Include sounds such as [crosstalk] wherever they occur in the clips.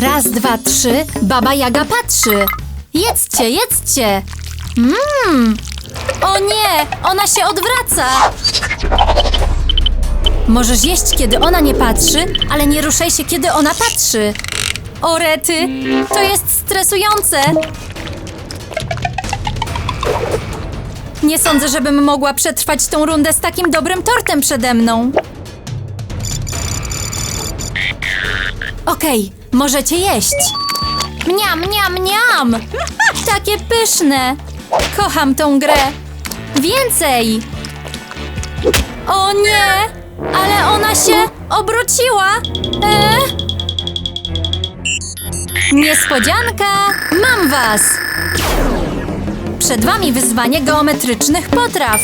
Raz, dwa, trzy. Baba Jaga patrzy. Jedzcie, jedzcie. Mmm. O nie, ona się odwraca. Możesz jeść, kiedy ona nie patrzy, ale nie ruszaj się, kiedy ona patrzy. O rety, to jest stresujące. Nie sądzę, żebym mogła przetrwać tą rundę z takim dobrym tortem przede mną. Okej, możecie jeść. Mniam, mniam, mniam! Takie pyszne! Kocham tą grę. Więcej! O nie! Ale ona się obróciła! E? Niespodzianka! Mam was! Przed wami wyzwanie geometrycznych potraw.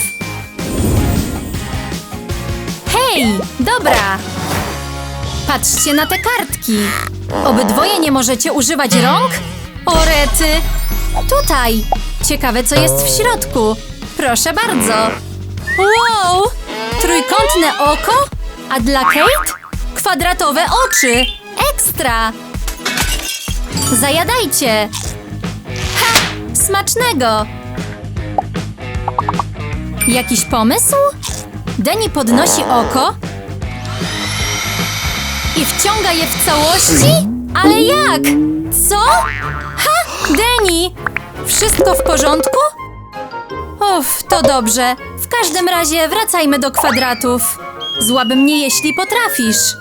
Hej, dobra! Patrzcie na te kartki. Obydwoje nie możecie używać rąk? Orety! Tutaj! Ciekawe, co jest w środku. Proszę bardzo. Wow! Trójkątne oko? A dla Kate? Kwadratowe oczy. Ekstra! Zajadajcie! Ha! Smacznego! Jakiś pomysł? Deni podnosi oko i wciąga je w całości? Ale jak? Co? Ha! Deni! Wszystko w porządku? Uff, to dobrze. W każdym razie wracajmy do kwadratów. Złaby mnie, jeśli potrafisz.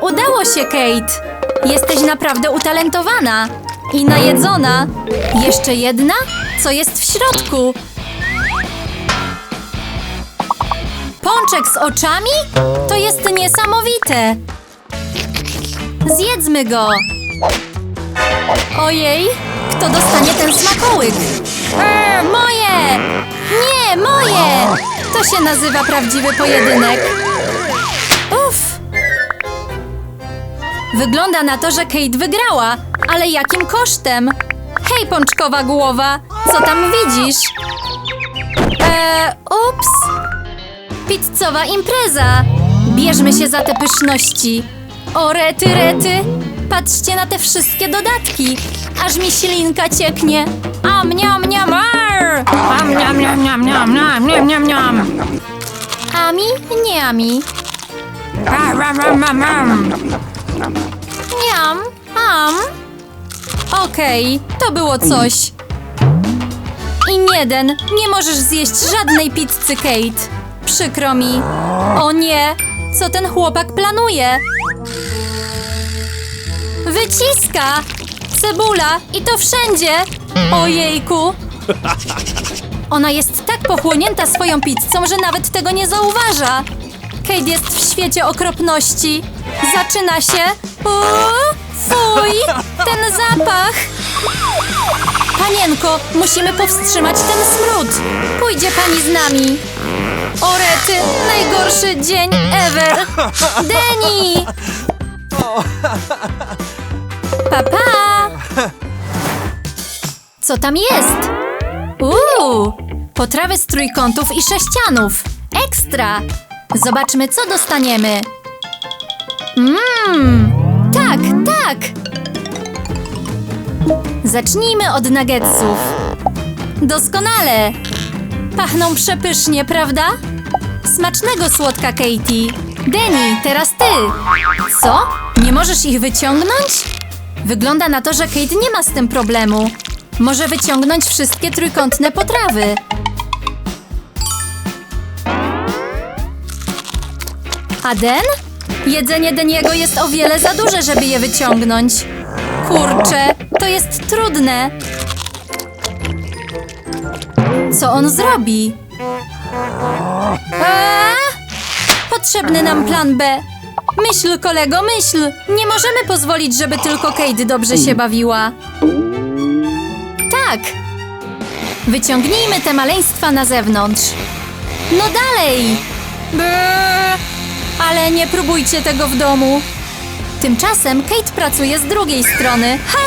Udało się, Kate. Jesteś naprawdę utalentowana. I najedzona. Jeszcze jedna? Co jest w środku? Pączek z oczami? To jest niesamowite. Zjedzmy go. Ojej, kto dostanie ten smakołyk? Eee, moje! Nie, moje! To się nazywa prawdziwy pojedynek. Uff. Wygląda na to, że Kate wygrała, ale jakim kosztem? Hej, pączkowa głowa, co tam widzisz? Eee, ups. Pizzowa impreza! Bierzmy się za te pyszności. O rety, rety! Patrzcie na te wszystkie dodatki! Aż mi ślinka cieknie. Am, niam, niam, ar! Am, niam, niam, niam, niam, niam, niam, niam, niam. Ami, nie ami. Ram, ram, ram, ram. Niam, am. Okej, to było coś. I jeden, nie możesz zjeść żadnej pizzy, Kate. Przykro mi. O nie, co ten chłopak planuje? Wyciska! Cebula i to wszędzie! Ojejku! Ona jest tak pochłonięta swoją pizzą, że nawet tego nie zauważa. Kate jest w świecie okropności. Zaczyna się. O, fuj! Ten zapach! Panienko, musimy powstrzymać ten smród. Pójdzie pani z nami. Orety, najgorszy dzień ever. Deni! Papa! Co tam jest? Uuu! Potrawy z trójkątów i sześcianów. Ekstra! Zobaczmy, co dostaniemy. Mmm! Tak, tak! Zacznijmy od nuggetsów. Doskonale! Pachną przepysznie, prawda? Smacznego, słodka Katie. Denny, teraz ty. Co? Nie możesz ich wyciągnąć? Wygląda na to, że Kate nie ma z tym problemu. Może wyciągnąć wszystkie trójkątne potrawy. A Den? Jedzenie Deniego jest o wiele za duże, żeby je wyciągnąć. Kurczę, to jest trudne. Co on zrobi? Eee? Potrzebny nam plan B. Myśl, kolego, myśl. Nie możemy pozwolić, żeby tylko Kate dobrze się bawiła. Tak. Wyciągnijmy te maleństwa na zewnątrz. No dalej. Ale nie próbujcie tego w domu. Tymczasem Kate pracuje z drugiej strony. Ha!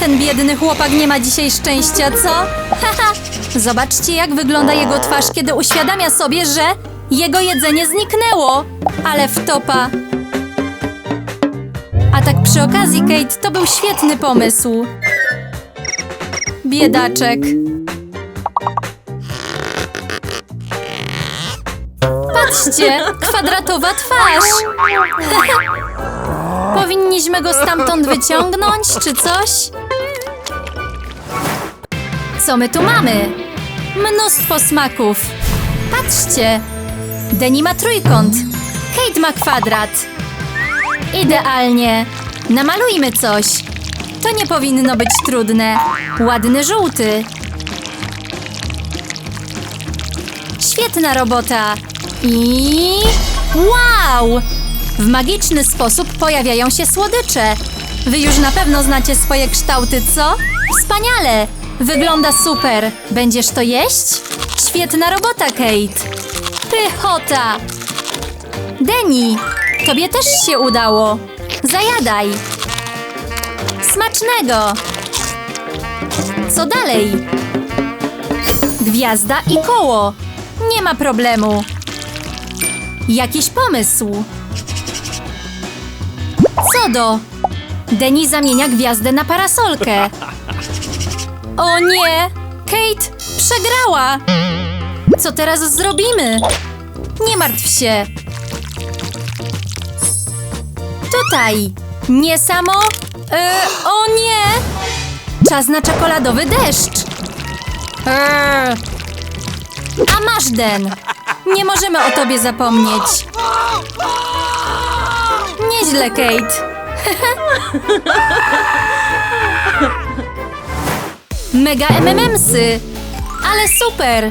Ten biedny chłopak nie ma dzisiaj szczęścia, co? Haha! Zobaczcie, jak wygląda jego twarz, kiedy uświadamia sobie, że jego jedzenie zniknęło. Ale wtopa. A tak przy okazji, Kate, to był świetny pomysł. Biedaczek. Patrzcie, kwadratowa twarz. [laughs] Powinniśmy go stamtąd wyciągnąć, czy coś? Co my tu mamy? Mnóstwo smaków. Patrzcie. Deni ma trójkąt. Kate ma kwadrat. Idealnie. Namalujmy coś. To nie powinno być trudne. Ładny żółty. Świetna robota. I... Wow! W magiczny sposób pojawiają się słodycze. Wy już na pewno znacie swoje kształty, co? Wspaniale! Wygląda super. Będziesz to jeść? Świetna robota, Kate. Pychota! Deni, tobie też się udało. Zajadaj. Smacznego. Co dalej? Gwiazda i koło. Nie ma problemu. Jakiś pomysł. Co do? Deni zamienia gwiazdę na parasolkę. O nie! Kate przegrała! Co teraz zrobimy? Nie martw się. Tutaj. Nie samo? E, o nie! Czas na czekoladowy deszcz. E. A masz, Den. Nie możemy o tobie zapomnieć. Nieźle, Kate. [laughs] Mega MMMsy. Ale super.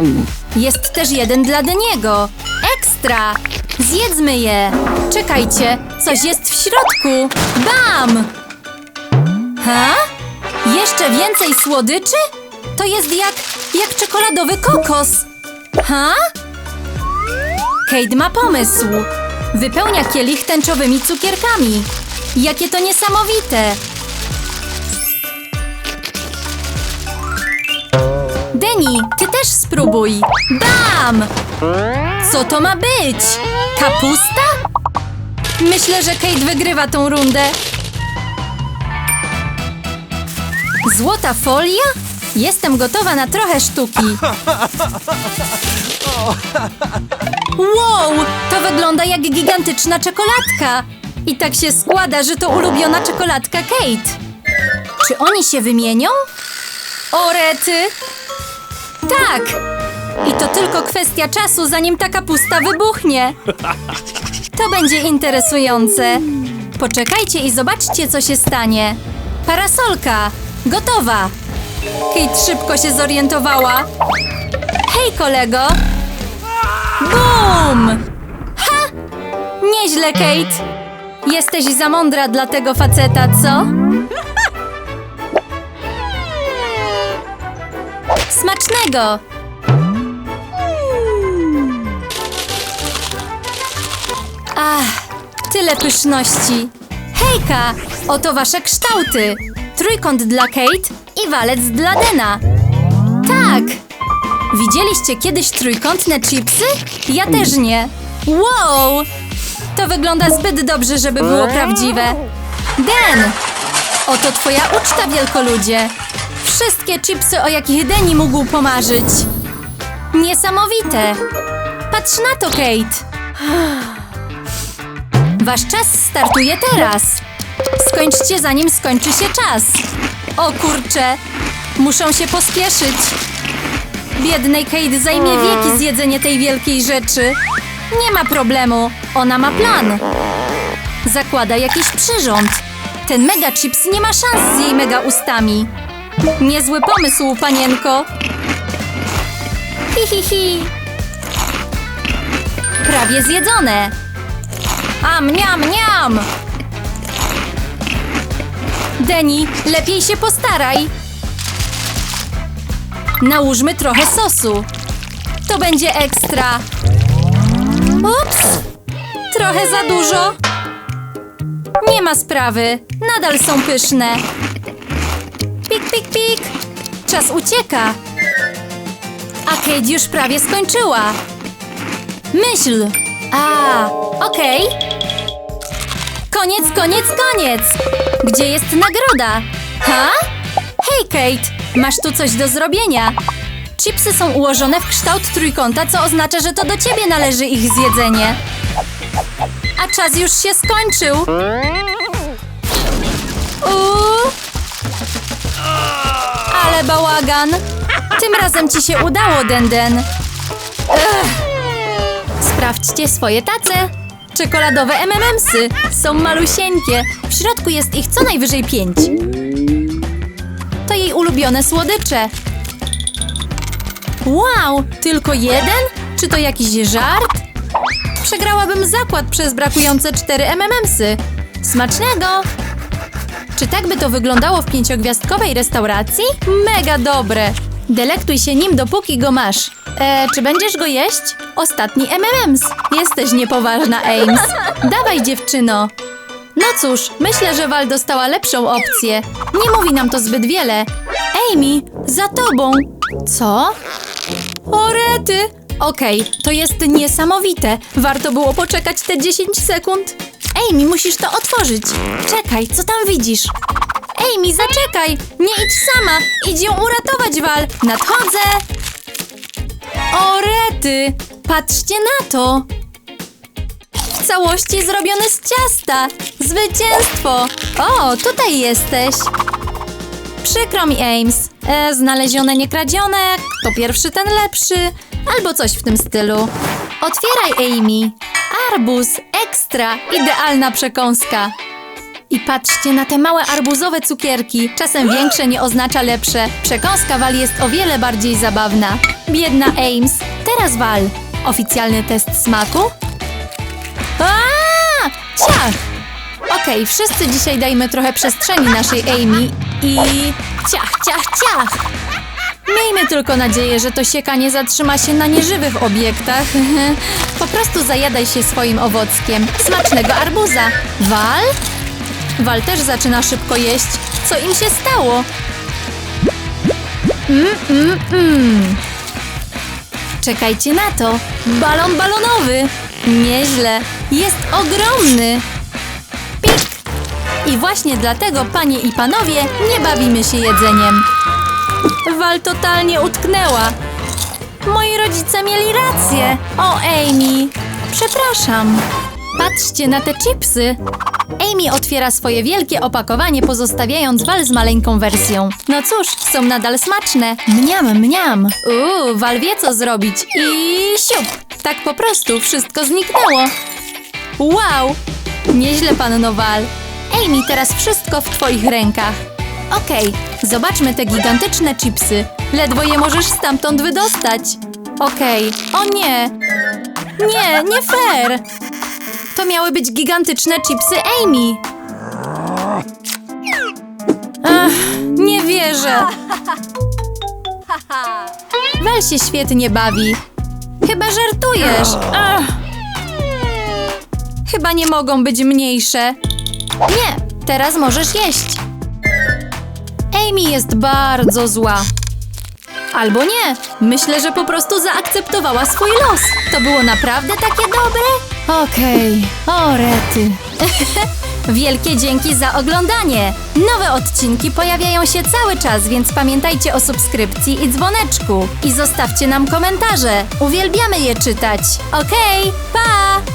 Jest też jeden dla Deniego. Ekstra. Zjedzmy je. Czekajcie, coś jest w środku. Bam! Ha? Jeszcze więcej słodyczy? To jest jak, jak czekoladowy kokos. Ha? Kate ma pomysł. Wypełnia kielich tęczowymi cukierkami. Jakie to niesamowite! Ty też spróbuj. Bam! Co to ma być? Kapusta? Myślę, że Kate wygrywa tą rundę. Złota folia? Jestem gotowa na trochę sztuki. Wow! To wygląda jak gigantyczna czekoladka. I tak się składa, że to ulubiona czekoladka Kate. Czy oni się wymienią? O rety! Tak! I to tylko kwestia czasu, zanim ta kapusta wybuchnie. To będzie interesujące. Poczekajcie i zobaczcie, co się stanie. Parasolka! Gotowa! Kate szybko się zorientowała. Hej, kolego! Bum! Ha! Nieźle, Kate. Jesteś za mądra dla tego faceta, co? Smacznego! Ach, tyle pyszności. Hejka, oto wasze kształty. Trójkąt dla Kate i walec dla Dena. Tak! Widzieliście kiedyś trójkątne chipsy? Ja też nie. Wow! To wygląda zbyt dobrze, żeby było prawdziwe. Den! Oto twoja uczta, wielkoludzie. Wszystkie chipsy, o jakich Deni mógł pomarzyć. Niesamowite. Patrz na to, Kate. Wasz czas startuje teraz. Skończcie, zanim skończy się czas. O kurcze, muszą się pospieszyć. Biednej Kate zajmie wieki zjedzenie tej wielkiej rzeczy. Nie ma problemu, ona ma plan. Zakłada jakiś przyrząd. Ten mega chips nie ma szans z jej mega ustami. Niezły pomysł, panienko. Hi, hi, hi. Prawie zjedzone. Am, niam, niam. Deni, lepiej się postaraj. Nałóżmy trochę sosu. To będzie ekstra. Ups! Trochę za dużo. Ma sprawy. Nadal są pyszne. Pik, pik, pik. Czas ucieka. A Kate już prawie skończyła. Myśl. A, okej. Koniec, koniec, koniec! Gdzie jest nagroda? Ha? Hej, Kate! Masz tu coś do zrobienia. Chipsy są ułożone w kształt trójkąta, co oznacza, że to do ciebie należy ich zjedzenie. A czas już się skończył. Uuu. Ale bałagan. Tym razem ci się udało, Denden. Ech. Sprawdźcie swoje tace. Czekoladowe M&M'sy. Są malusieńkie. W środku jest ich co najwyżej pięć. To jej ulubione słodycze. Wow, tylko jeden? Czy to jakiś żart? Przegrałabym zakład przez brakujące cztery M&M'sy. Smacznego! Czy tak by to wyglądało w pięciogwiazdkowej restauracji? Mega dobre! Delektuj się nim, dopóki go masz. E, czy będziesz go jeść? Ostatni M&M's. Jesteś niepoważna, Ames. Dawaj, dziewczyno. No cóż, myślę, że Val dostała lepszą opcję. Nie mówi nam to zbyt wiele. Amy, za tobą. Co? Orety! Okej, to jest niesamowite. Warto było poczekać te 10 sekund. Amy, musisz to otworzyć. Czekaj, co tam widzisz? Amy, zaczekaj! Nie idź sama! Idź ją uratować, Wal! Nadchodzę! Orety! Patrzcie na to! W całości zrobione z ciasta! Zwycięstwo! O, tutaj jesteś! Przykro mi, Ames. E, znalezione, nie kradzione. Kto pierwszy, ten lepszy. Albo coś w tym stylu. Otwieraj, Amy. Arbuz, ekstra, idealna przekąska. I patrzcie na te małe arbuzowe cukierki. Czasem większe nie oznacza lepsze. Przekąska Wal jest o wiele bardziej zabawna. Biedna Ames. Teraz Wal. Oficjalny test smaku? A! Ciach! Okej, wszyscy dzisiaj dajmy trochę przestrzeni naszej Amy i ciach, ciach, ciach. Miejmy tylko nadzieję, że to sieka nie zatrzyma się na nieżywych obiektach. [laughs] Po prostu zajadaj się swoim owockiem. Smacznego arbuza. Wal? Wal też zaczyna szybko jeść. Co im się stało? Mm, mm, mm. Czekajcie na to. Balon balonowy. Nieźle. Jest ogromny. Pik! I właśnie dlatego, panie i panowie, nie bawimy się jedzeniem. Wal totalnie utknęła. Moi rodzice mieli rację. O, Amy. Przepraszam. Patrzcie na te chipsy. Amy otwiera swoje wielkie opakowanie, pozostawiając Wal z maleńką wersją. No cóż, są nadal smaczne. Mniam, mniam. Uuu, Wal wie co zrobić. I siup. Tak po prostu wszystko zniknęło. Wow! Nieźle, panno Wal. Amy, teraz wszystko w twoich rękach. Okej, zobaczmy te gigantyczne chipsy. Ledwo je możesz stamtąd wydostać. Okej, o nie! Nie, nie fair! To miały być gigantyczne chipsy Amy. Ach, nie wierzę. Wal się świetnie bawi. Chyba żartujesz. Ach. Chyba nie mogą być mniejsze. Nie, teraz możesz jeść. Amy jest bardzo zła. Albo nie. Myślę, że po prostu zaakceptowała swój los. To było naprawdę takie dobre? Okej, o rety. [laughs] Wielkie dzięki za oglądanie! Nowe odcinki pojawiają się cały czas, więc pamiętajcie o subskrypcji i dzwoneczku. I zostawcie nam komentarze. Uwielbiamy je czytać. Okej, pa!